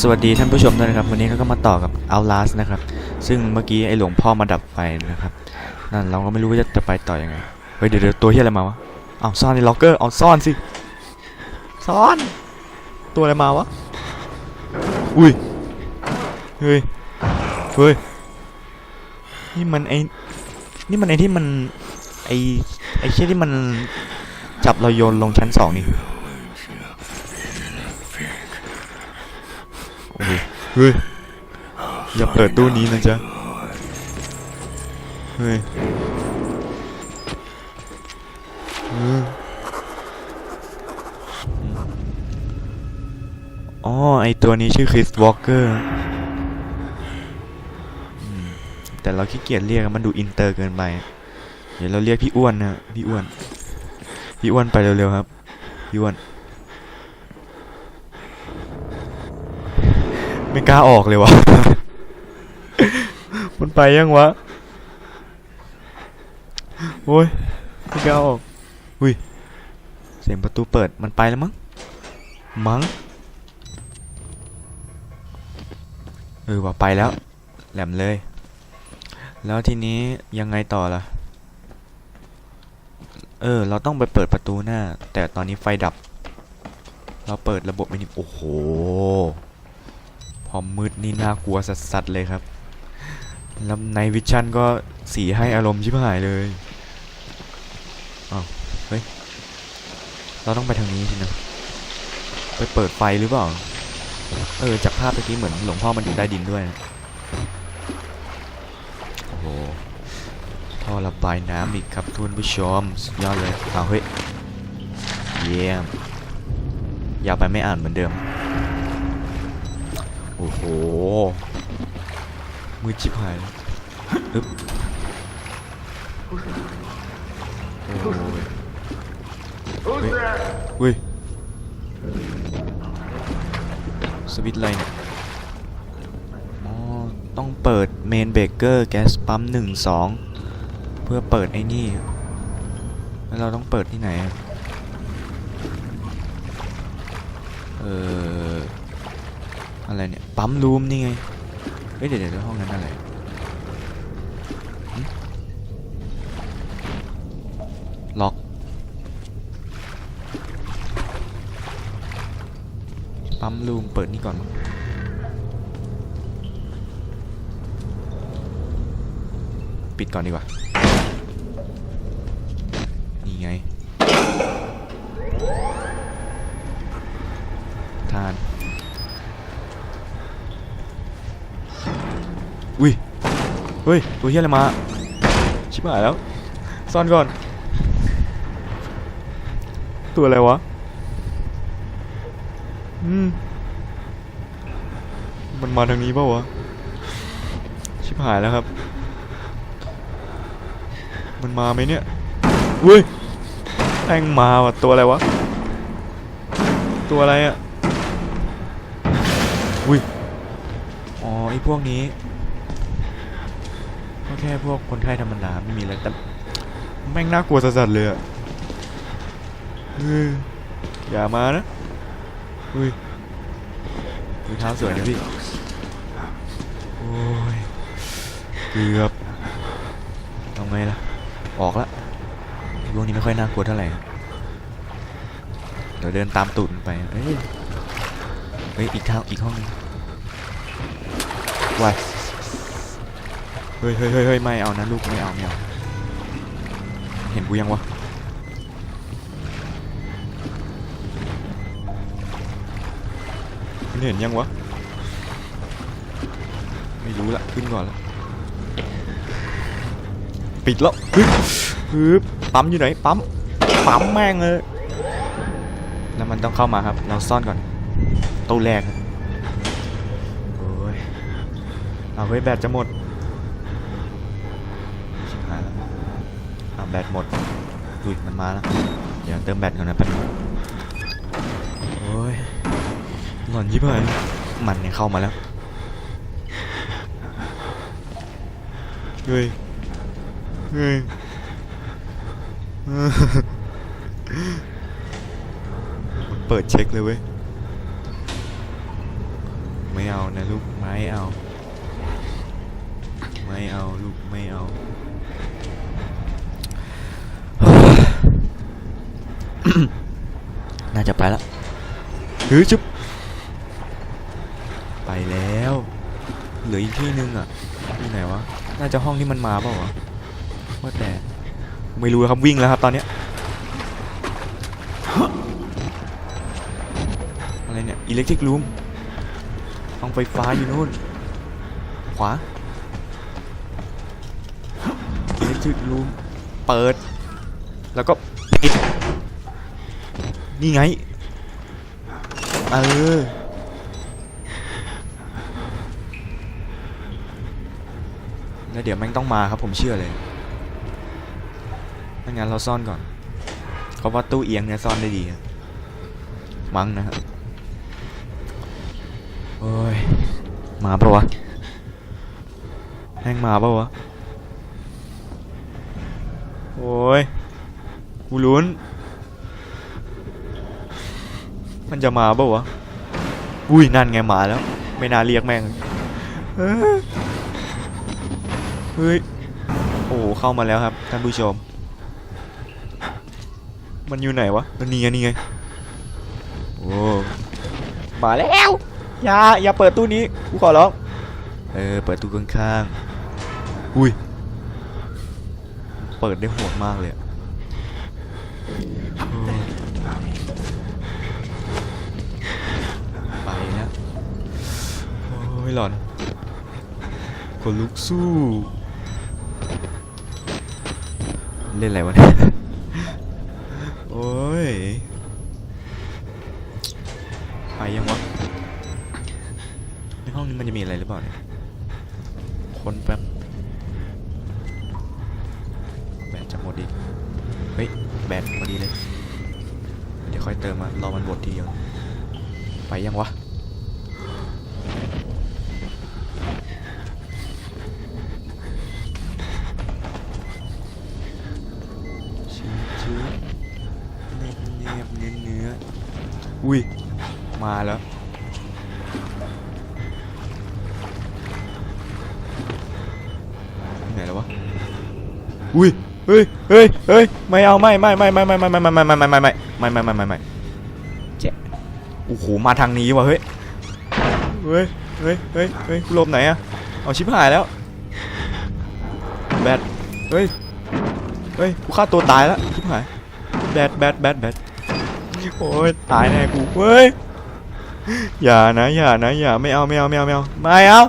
สวัสดีท่านผู้ชมด้วยนะครับ วันนี้เราก็มาต่อกับ Outlast นะครับ ซึ่งเมื่อกี้ไอหลวงพ่อมาดับไฟนะครับ นั่นเราก็ไม่รู้ว่าจะไปต่อยังไง เฮ้ยเดี๋ยวเดี๋ยวตัวที่อะไรมาวะเอาซ่อนในล็อกเกอร์เอาซ่อนสิ ซ่อน ตัวอะไรมาวะ อุ้ย เฮ้ย เฮ้ย นี่มันไอนี่มันไอที่มันไอไอเชี่ยที่มันจับเราโยนลงชั้นสองนี่ โอ้ย เฮ้ย อย่าเปิดตู้นี้นะจ๊ะ เฮ้ยอออ๋อ ไอตัวนี้ชื่อคริสวอลเกอร์ แต่เราขี้เกียจเรียกมันดูอินเตอร์เกินไป เดี๋ยวเราเรียกพี่อ้วนนะพี่อ้วน พี่อ้วนไปเร็วๆครับ พี่อ้วน ไม่กล้าออกเลยวะ มันไปยังวะ โอ้ยไม่กล้าออก อุ้ย เสียงประตูเปิด มันไปแล้วมั้ง มั้ง เออว่าไปแล้ว แหลมเลย แล้วทีนี้ยังไงต่อล่ะ เออ เราต้องไปเปิดประตูหน้า แต่ตอนนี้ไฟดับ เราเปิดระบบไม่นิ่โอ้โห พอมืดนี่น่ากลัวสัสๆเลยครับ แล้วในวิชั่นก็สีให้อารมณ์ชิบหายเลยอ้าวเฮ้ย เราต้องไปทางนี้สินะ ไปเปิดไฟหรือเปล่า เออ จากภาพเมื่อกี้เหมือนหลวงพ่อมันอยู่ใต้ดินด้วยนะโอ้โห ท่อระบายน้ำอีกครับทุนผู้ชมสุดยอดเลยเอาวเฮ้ย เยี่ยมอยาวไปไม่อ่านเหมือนเดิม โอ้โห มือชิบหายเลยอึ๊บโอ้ยเฮ้ยสวิตไรเนี่ยอ๋อ ต้องเปิดเมนเบเกอร์แก๊สปั๊มหนึ่งสองเพื่อเปิดไอ้นี่ แล้วเราต้องเปิดที่ไหน เอออะไรเนี่ย ปั๊มรูมนี่ไง เฮ้ยเดี๋ยวเดี๋ยวห้องนั้นอะไรหึล็อก ปั๊มรูมเปิดนี่ก่อนมั้งปิดก่อนดีกว่า นี่ไง ทาน อุ้ย เฮ้ย ตัวเฮียอะไรมา ชิบหายแล้ว ซ่อนก่อน ตัวอะไรวะ อืม มันมาทางนี้เปล่าวะ ชิบหายแล้วครับ มันมาไหมเนี่ยเว้ยแม่งมาว่ะตัวอะไรวะ ตัวอะไรอะอุ้ย อ๋อไอพวกนี้ แค่พวกคนไข้ธรรมดาไม่มีอะไรแต่แม่งน่ากลัวสัสๆเลยอะเฮ้ยอย่ามานะอุ้ยมือเท้าสวยนะพี่โอ้ยเกือบทำไงล่ะ ออกละพวกนี้ไม่ค่อยน่ากลัวเท่าไหร่เดี๋ยวเดินตามตูดมันไปเฮ้ยเฮ้ยอีกทางอีกห้องหนึงวา ฮ้ยเฮ้ยเฮ้ยเฮ้ยไม่เอานะลูกไม่เอาไม่เอาเห็นกูยังวะเห็นยังวะไม่รู้ละขึ้นก่อนละปิดแล้วฮึบฮึบปั๊มอยู่ไหนปั๊มปั๊มแม่งเลยแล้วมันต้องเข้ามาครับเราซ่อนก่อนตู้แรกโอ้ยเอาไว้ยแบตจะหมด ชิบหายแล้วอะแบตหมดอุ้ยมันมาแล้ว เดี๋ยวเติมแบตก่อนนะแป๊บนึงโอ้ยหลอนยิบหายมันเนี่ยเข้ามาแล้วเฮ้ยเฮ้ยมันเปิดเช็คเลยเว้ย ไม่เอานะลูก ไม่เอา ไม่เอาลูก ไม่เอา น่าจะไปแล้วเฮ้ยจุ๊บไปแล้ว เหลืออีกที่นึงอะที่ไหนวะ น่าจะห้องที่มันมาเปล่าวะว่าแต่ไม่รู้ครับวิ่งแล้วครับตอนเนี้ยอะไรเนี่ยอิเล็กทริกรูมห้องไฟฟ้าอยู่นู่น ขวาอิเล็กทริกรูมเปิด แล้วก็ปิด นี่ไง เออ แล้วเดี๋ยวแม่งต้องมาครับผมเชื่อเลยไม่งั้นเราซ่อนก่อน เพราะว่าตู้เอียงเนี่ยซ่อนได้ดีบมั้งนะครับโอ้ย มาปะวะแม่งมาปะวะ โอ้ยกูลุ้น มันจะมาปะวะ อุ้ยนั่นไงมาแล้ว ไม่น่าเรียกแม่งเอ้ยเฮ้ย โอ้โหเข้ามาแล้วครับท่านผู้ชม มันอยู่ไหนวะนี่ไงนี่ไง โอ้มาแล้ว อย่าอย่าเปิดตู้นี้กูขอร้อง เออเปิดตู้ข้างๆ อุ้ย เปิดได้โหดมากเลยอะ โอ้หลอนคนลุกสู้ เล่นอะไรวะเนี่ยโอ้ย ไปยังวะ ในห้องนี้มันจะมีอะไรหรือเปล่าเนี่ยคนแป๊บแบตจะหมดอีกเฮ้ย แบตพอดีเลย เดี๋ยวค่อยเติมมา รอมันหมดทีเดียว ไปยังวะ อุ้ย มาแล้ว ไหนแล้ววะ อุ้ย เฮ้ย เฮ้ย เฮ้ย ไม่เอาไม่ไม่ ไม่ ไม่ ไม่ ไม่ ไม่ ไม่ ไม่ ไม่ ไม่ ไม่ ไม่ ไม่ ไม่ ไม่ ไม่ ไม่เจ๊โอ้โห มาทางนี้ว่ะ เฮ้ย เฮ้ย เฮ้ย เฮ้ย เฮ้ยกูหลบไหนอะเอาชิบหายแล้ว แบต เฮ้ย เฮ้ย กูฆ่าตัวตายแล้วชิบหาย แบต แบต แบต แบต โอ้ยตายแน่กูเฮ้ยอย่านะอย่านะอย่าไม่เอาไม่เอาไม่เอาไม่เอาไม่เอา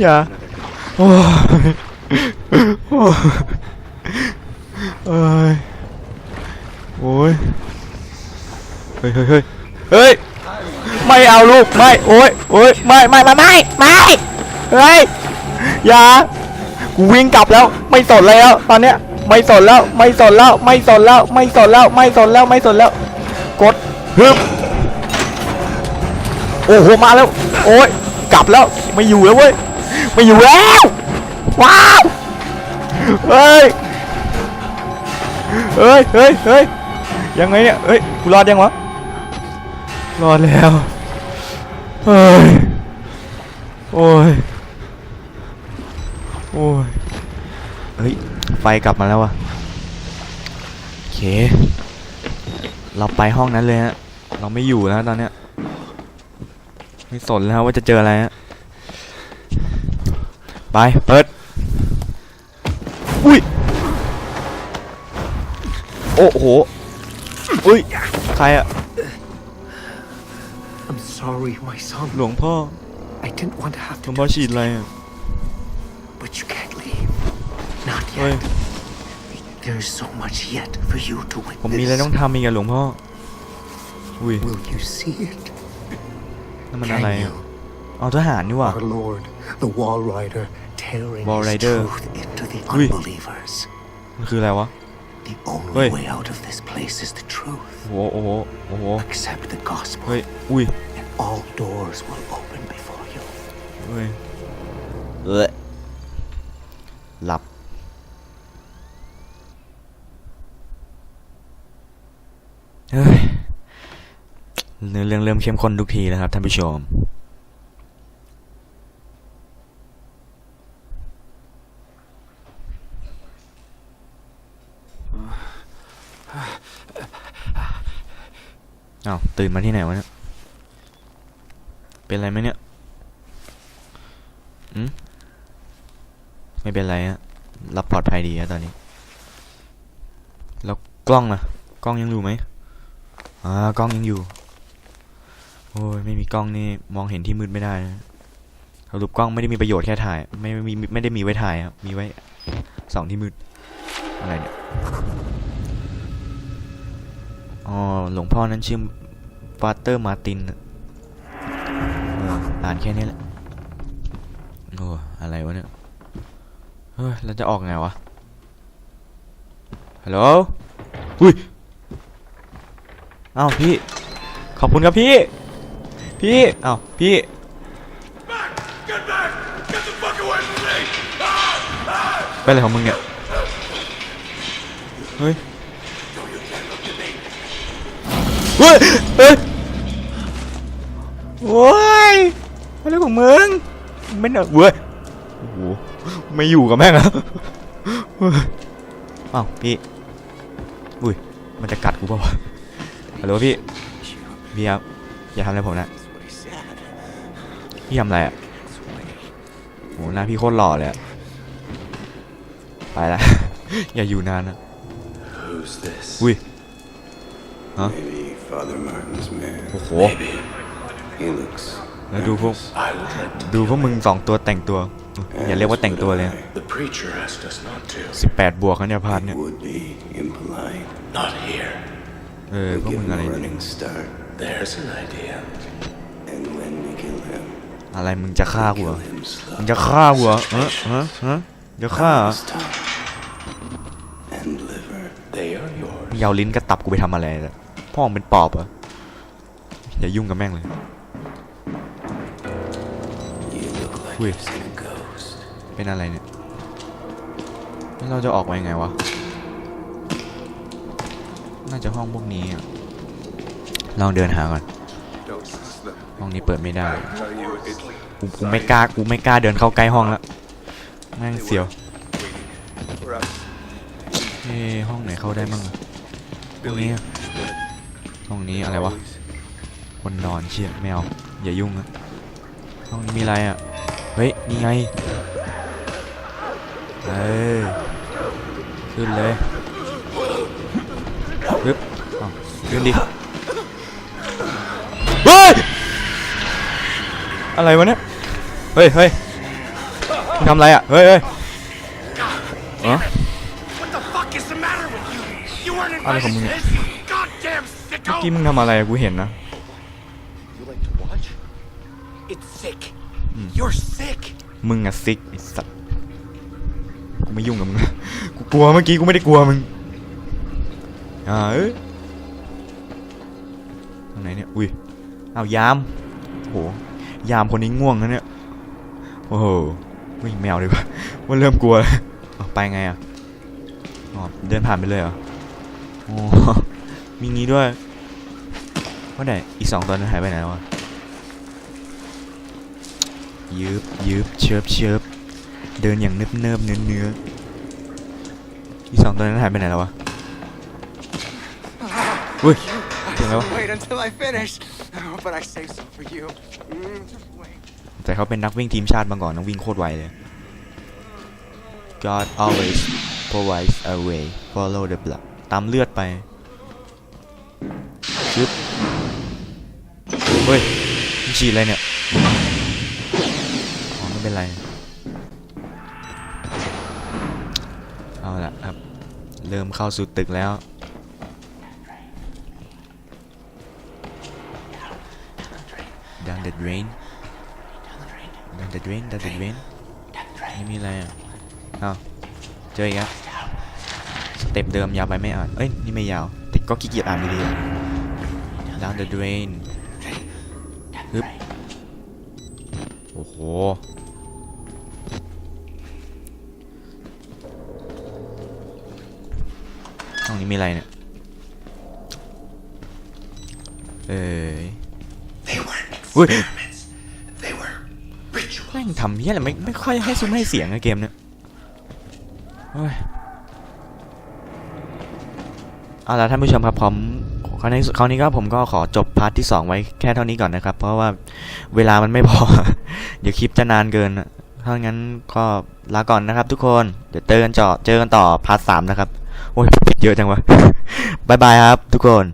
อย่าโอ้ยโอ้ยเอ้ยโอ้ยเฮ้ยเฮ้ยเฮ้ยเฮ้ยไม่เอาลูกไม่โอ้ยโอ้ยไม่ไม่ไม่ไม่ไม่เฮ้ยอย่ากูวิ่งกลับแล้วไม่สนแล้วตอนเนี้ย ไม่สนแล้ว ไม่สนแล้ว ไม่สนแล้ว ไม่สนแล้ว ไม่สนแล้ว ไม่สนแล้ว กดฮึบโอ้โห มาแล้ว โอ้ย กลับแล้ว ไม่อยู่แล้วเว้ย ไม่อยู่แล้ว ว้าว เฮ้ย เฮ้ย เฮ้ย เฮ้ย ยังไงเนี่ย เฮ้ย กูรอดยังวะ รอดแล้ว เฮ้ย โอ้ย โอ้ย เฮ้ย ไฟกลับมาแล้ววะโอเค เราไปห้องนั้นเลยฮะ เราไม่อยู่แล้วตอนเนี้ย ไม่สนแล้วว่าจะเจออะไรฮะ ไป เปิด อุ้ย โอ้โห อุ้ย ใครอะ I'm sorry, my son. หลวงพ่อ I didn't want to have หล to วงพ่อ do ฉีด this อะไร to you, อะ but you can't leave. Not เฮ้ย yet. There's so much yet for you to ผมมีอะไรต้อ witness. งทำอีกอะหลวงพ่อ อุ้ย Will you see it? นั่นมันอะไร Can อะ you? เอาทหารนี่หว่า Our Lord, the Wall Rider, tearing Wall his Rider. truth into the Ui. unbelievers. มันคืออะไรวะ The only Ui. way out of this place is the truth. โอ้โห โอ้โห โอ้โห Accept the gospel, เฮ้ย อุ้ย and all doors will open before you. เฮ้ยเอ้ยหลับ เฮ้ยเนื้อเรื่องเริ่มเข้มข้นทุกทีแล้วครับท่านผู้ชม อ้าวตื่นมาที่ไหนวะเนี่ย เป็นอะไรไหมเนี่ยอืมไม่เป็นไรฮะรับปลอดภัยดีอะตอนนี้ แล้วกล้องนะกล้องยังอยู่ไหม อ่ากล้องยังอยู่ โอ้ยไม่มีกล้องนี่มองเห็นที่มืดไม่ได้นะสรุปกล้องไม่ได้มีประโยชน์แค่ถ่าย ไม่ไม่มีไม่ได้มีไว้ถ่ายครับ มีไว้ส่องที่มืด อะไรเนี่ย อ๋อ หลวงพ่อนั้นชื่อฟาเตอร์มาตินเอออ่านแค่นี้แหละ โอ้ อะไรวะเนี่ย เฮ้ย เราจะออกไงวะ ฮัลโหล อุ้ย อ้าวพี่ ขอบคุณครับพี่ พี่อ้าวพี่ เป็นอะไรของมึงเนี่ย เฮ้ย เฮ้ย เฮ้ยโว้ยอะไรของมึงไม่เนอะเว้ยโอ้โหไม่อยู่กับแม่งแล้วอ้าวพี่ อุ้ย มันจะกัดกูเปล่าวะ ฮัลโหลพี่พี่ครับอย่าทำอะไรผมนะพี่ทำอะไรอะโหหน้าพี่โคตรหล่อเลยอะไปละ อย่าอยู่นานนะ Who's this? อุ้ย Maybe Father Martin's man. โอ้โห He looks แล้วดูพวก I would like to. ดูพวกมึงสองตัวแต่งตัว อย่าเรียกว่าแต่งตัวเลย The preacher asked us not to. 18 บวกนะเนี่ยพาร์ทเนี่ย would be impolite. Not here. เออพวก Give มึง him อะไร a เนี่ย running start. There's an idea. And when we kill him, อะไรมึงจะฆ่ากูเหร kill อ him มึง slow. จะฆ่ากูเหรอฮะฮะฮะจะฆ่าเหรอ His tongue and liver. They are yours. มึงเอาลิ้นกระตับกูไปทำอะไรเนี่ยพ่อมึงเป็นปอบเหรออย่ายุ่งกับแม่งเลย You look like Wait. you've seen a ghost. เป็นอะไรเนี่ยแล้วเราจะออกมายังไงวะ น่าจะห้องพวกนี้อะลองเดินหาก่อน ห้องนี้เปิดไม่ได้ กูกูไม่กล้า กูไม่กล้าเดินเข้าใกล้ห้องแล้วแม่งเสียวเอ้ห้องไหนเข้าได้มั่งอะห้องนี้ห้องนี้อะไรวะ คนนอนเชี่ยไม่เอาอย่ายุ่งนะห้องนี้มีอะไรอะ เฮ้ยนี่ไง เอ้ขึ้นเลย ปึ๊บอ้าวขึ้นดิเฮ้ยอะไรวะเนี่ยเฮ้ยเฮ้ยมึงทำอะไรอะเฮ้ยเฮ้ยเออ What the fuck is the matter with you? You weren't Ano ka invited to muna? this, goddamn เมื่อ sicko! กี้มึงทำอะไรอะกูเห็นนะ You like to watch? It's sick. You're sick. มึงอะซิกไอ้สัสกูไม่ยุ่งกับมึง กูกลัวเมื่อกี้กูไม่ได้กลัวมึง อ่าเอ้ยตรงไหนเนี่ย อุ้ยเอายามโห ยามคนนี้ง่วงนะเนี่ย โอ้โหวิ่งแมวดีกว่าว่าเริ่มกลัวแล้วไปไงอะอ๋อเดินผ่านไปเลยเหรอโอ้มีงี้ด้วยว่าไหนอีสองตัวนั้นหายไปไหนแล้ววะยืบยืบเชิบเชิบเดินอย่างเนิบเนิบเนื้อเนื้ออีสองตัวนั้นหายไปไหนแล้ววะ อุ้ยถึงแล้ววะ Wait until I finish. Oh, but I saved some for you. Mm, just wait. แต่เขาเป็นนักวิ่งทีมชาติมาก่อนนะวิ่งโคตรไวเลย God always provides a way follow the blood ตามเลือดไปชึบเฮ้ยมึงฉีดอะไรเนี่ยอ๋อไม่เป็นไร เอาละครับ เริ่มเข้าสู่ตึกแล้ว the drain down the drain down the drain ไม่มีอะไรอะอ้าวเจออีกแล้วสเต็ปเดิมยาวไปไม่อ่านเอ้ย นี่ไม่ยาวแต่ก็ขี้เกียจอ่านอยู่ดีอะ down the drain ฮึบโอ้โหห้องนี้มีอะไรเนี่ย เอ้ย They weren't Ui. experiments. They were rituals. แม่งทำเฮียอะไรไม่ไม่ค่อยให้ซุ้มให้เสียงอะเกมเนี้ยเฮ้ยเอาละท่านผู้ชมครับผมคราวนี้คราวนี้ก็ผมก็ขอจบพาร์ทที่ 2 ไว้แค่เท่านี้ก่อนนะครับ เพราะว่าเวลามันไม่พอ เดี๋ยวคลิปจะนานเกินอะถ้างั้นก็ลาก่อนนะครับ ทุกคนเดี๋ยวเจอกันเจาะเจอกันต่อพาร์ทสามนะครับโอ้ยเยอะจังวะบายบายครับ ทุกคน